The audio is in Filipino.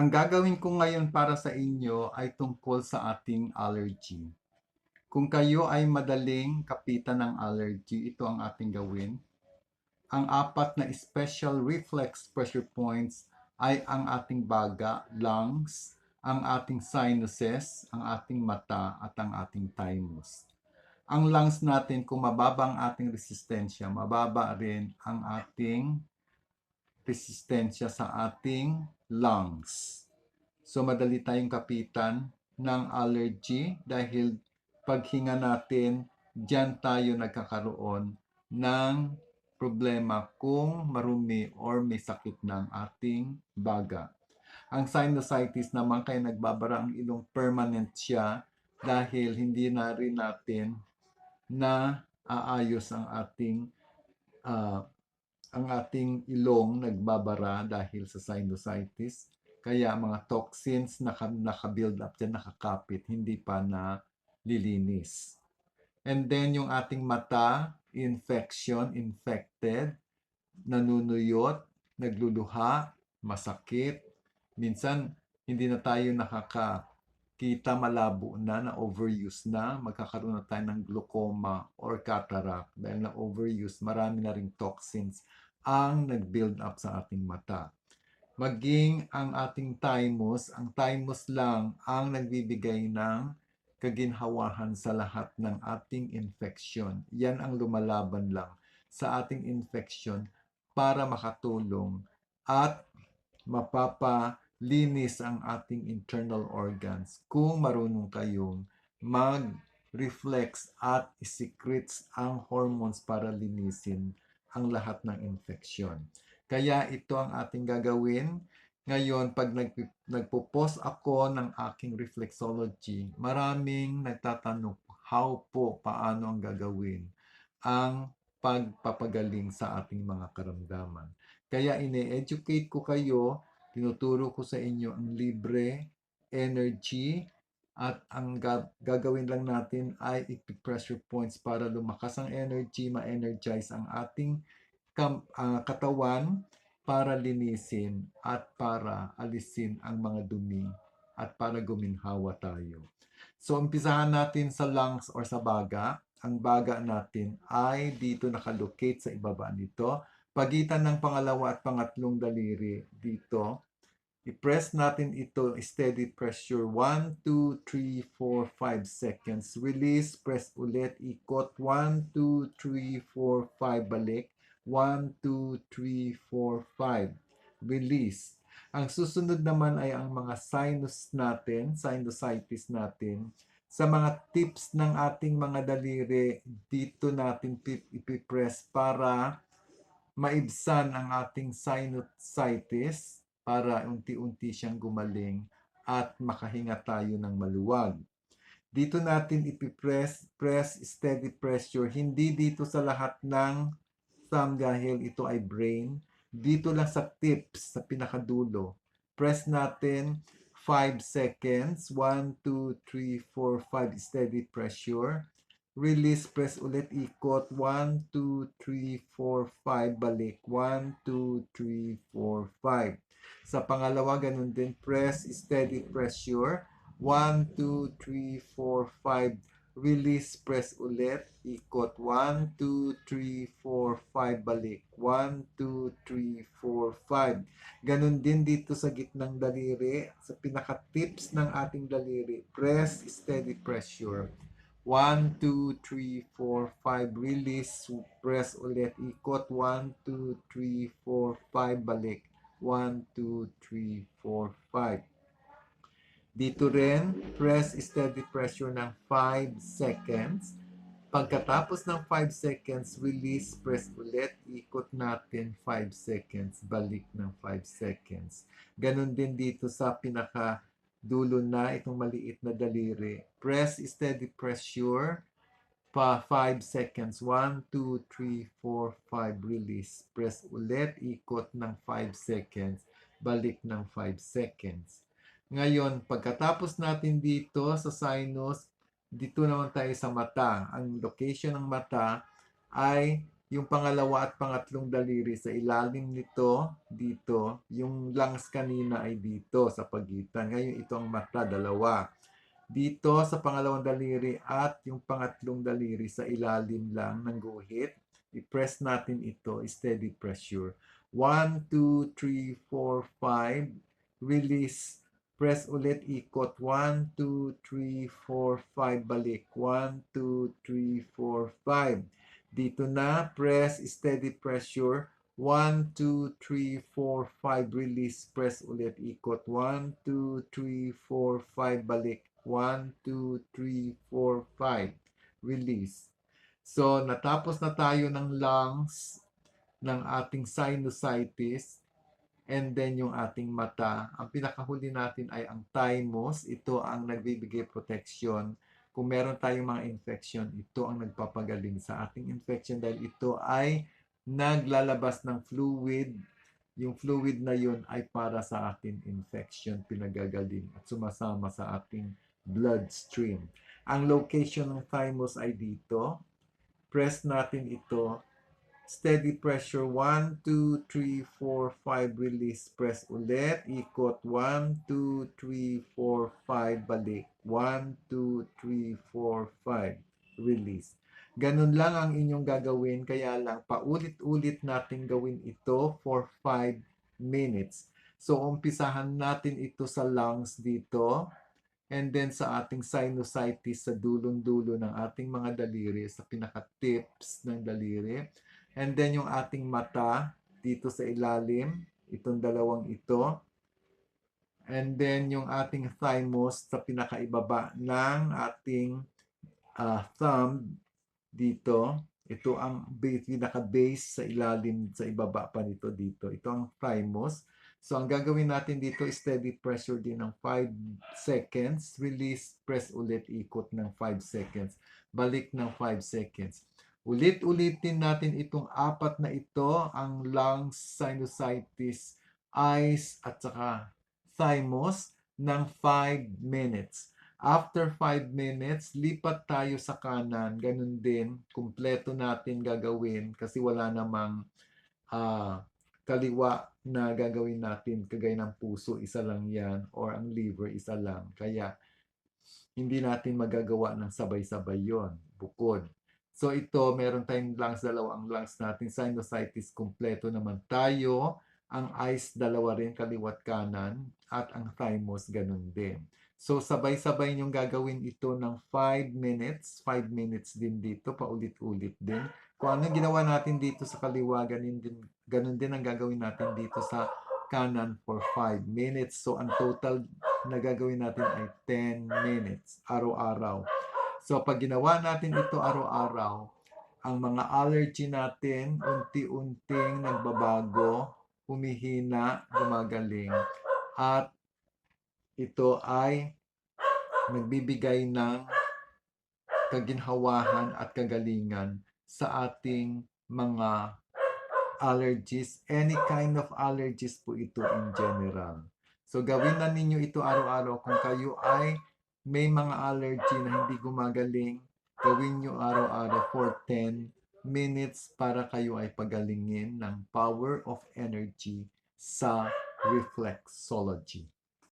Ang gagawin ko ngayon para sa inyo ay tungkol sa ating allergy. Kung kayo ay madaling kapitan ng allergy, ito ang ating gawin. Ang apat na special reflex pressure points ay ang ating baga, lungs, ang ating sinuses, ang ating mata, at ang ating thymus. Ang lungs natin, kung mababa ang ating resistensya, mababa rin ang ating resistensya sa ating lungs. So madali tayong kapitan ng allergy dahil paghinga natin, diyan tayo nagkakaroon ng problema kung marumi or may sakit ng ating baga. Ang sinusitis naman kaya nagbabara ang ilong permanent siya dahil hindi na rin natin na aayos ang ating uh, ang ating ilong nagbabara dahil sa sinusitis. Kaya mga toxins na naka-build up dyan, nakakapit, hindi pa na lilinis. And then yung ating mata, infection, infected, nanunuyot, nagluluha, masakit. Minsan, hindi na tayo nakakakita malabo na, na overuse na, magkakaroon na tayo ng glaucoma or cataract dahil na overuse, marami na ring toxins ang nag-build up sa ating mata. Maging ang ating thymus, ang thymus lang ang nagbibigay ng kaginhawahan sa lahat ng ating infection. Yan ang lumalaban lang sa ating infection para makatulong at mapapalinis ang ating internal organs kung marunong kayong mag-reflex at secretes ang hormones para linisin ang lahat ng infeksyon. Kaya ito ang ating gagawin. Ngayon, pag nag, nagpo-post ako ng aking reflexology, maraming nagtatanong how po, paano ang gagawin ang pagpapagaling sa ating mga karamdaman. Kaya ine-educate ko kayo, tinuturo ko sa inyo ang libre energy at ang gagawin lang natin ay ipi-pressure points para lumakas ang energy, ma-energize ang ating uh, katawan para linisin at para alisin ang mga dumi at para guminhawa tayo. So, umpisahan natin sa lungs or sa baga. Ang baga natin ay dito nakalocate sa ibaba nito. Pagitan ng pangalawa at pangatlong daliri dito I-press natin ito, steady pressure. 1, 2, 3, 4, 5 seconds. Release, press ulit, ikot. 1, 2, 3, 4, 5, balik. 1, 2, 3, 4, 5. Release. Ang susunod naman ay ang mga sinus natin, sinusitis natin. Sa mga tips ng ating mga daliri, dito natin ipipress para maibsan ang ating sinusitis para unti-unti siyang gumaling at makahinga tayo ng maluwag. Dito natin ipipress, press, steady pressure, hindi dito sa lahat ng thumb dahil ito ay brain. Dito lang sa tips, sa pinakadulo. Press natin 5 seconds. 1, 2, 3, 4, 5. Steady pressure. Release, press ulit, ikot. 1, 2, 3, 4, 5. Balik. 1, 2, 3, 4, 5. Sa pangalawa, ganun din. Press, steady pressure. 1, 2, 3, 4, 5. Release, press ulit. Ikot. 1, 2, 3, 4, 5. Balik. 1, 2, 3, 4, 5. Ganun din dito sa gitnang daliri. Sa pinaka-tips ng ating daliri. Press, steady pressure. 1, 2, 3, 4, 5. Release. Press ulit. Ikot. 1, 2, 3, 4, 5. Balik. 1, 2, 3, 4, 5. Dito rin, press steady pressure ng 5 seconds. Pagkatapos ng 5 seconds, release, press ulit, ikot natin 5 seconds, balik ng 5 seconds. Ganon din dito sa pinaka dulo na itong maliit na daliri. Press steady pressure pa 5 seconds. 1, 2, 3, 4, 5. Release. Press ulit. Ikot ng 5 seconds. Balik ng 5 seconds. Ngayon, pagkatapos natin dito sa sinus, dito naman tayo sa mata. Ang location ng mata ay yung pangalawa at pangatlong daliri sa ilalim nito, dito. Yung lungs kanina ay dito sa pagitan. Ngayon ito ang mata, dalawa. Dito sa pangalawang daliri at yung pangatlong daliri sa ilalim lang ng guhit. I-press natin ito, steady pressure. 1, 2, 3, 4, 5. Release. Press ulit, ikot. 1, 2, 3, 4, 5. Balik. 1, 2, 3, 4, 5. Dito na, press, steady pressure. 1, 2, 3, 4, 5. Release, press ulit, ikot. 1, 2, 3, 4, 5. Balik. 1, 2, 3, 4, 5. Release. So, natapos na tayo ng lungs, ng ating sinusitis, and then yung ating mata. Ang pinakahuli natin ay ang thymus. Ito ang nagbibigay protection kung meron tayong mga infection, ito ang nagpapagaling sa ating infection dahil ito ay naglalabas ng fluid. Yung fluid na yun ay para sa ating infection pinagagaling at sumasama sa ating bloodstream. Ang location ng thymus ay dito. Press natin ito steady pressure 1, 2, 3, 4, 5 release press ulit. Ikot 1, 2, 3, 4, 5 balik. 1, 2, 3, 4, 5 release. Ganun lang ang inyong gagawin kaya lang paulit-ulit natin gawin ito for 5 minutes. So umpisahan natin ito sa lungs dito and then sa ating sinusitis sa dulong-dulo ng ating mga daliri sa pinaka-tips ng daliri And then yung ating mata dito sa ilalim, itong dalawang ito. And then yung ating thymus sa pinakaibaba ng ating uh, thumb dito. Ito ang pinaka-base sa ilalim, sa ibaba pa nito dito. Ito ang thymus. So, ang gagawin natin dito, steady pressure din ng 5 seconds. Release, press ulit, ikot ng 5 seconds. Balik ng 5 seconds. Ulit-ulitin natin itong apat na ito, ang lungs, sinusitis, eyes, at saka thymus ng 5 minutes. After 5 minutes, lipat tayo sa kanan. Ganun din, kumpleto natin gagawin kasi wala namang uh, kaliwa na gagawin natin kagaya ng puso, isa lang yan, or ang liver, isa lang. Kaya, hindi natin magagawa ng sabay-sabay yon bukod. So ito, meron tayong lungs, dalawa lungs natin. Sinusitis, kompleto naman tayo. Ang eyes, dalawa rin, kaliwat kanan. At ang thymus, ganun din. So sabay-sabay niyong gagawin ito ng 5 minutes. 5 minutes din dito, paulit-ulit din. Kung ano ginawa natin dito sa kaliwa, ganun din, ganun din ang gagawin natin dito sa kanan for 5 minutes. So ang total na gagawin natin ay 10 minutes araw-araw. So pag ginawa natin ito araw-araw, ang mga allergy natin unti-unting nagbabago, humihina, gumagaling, at ito ay nagbibigay ng kaginhawahan at kagalingan sa ating mga allergies, any kind of allergies po ito in general. So gawin na ninyo ito araw-araw. Kung kayo ay may mga allergy na hindi gumagaling, gawin nyo araw-araw for 10 minutes para kayo ay pagalingin ng power of energy sa reflexology.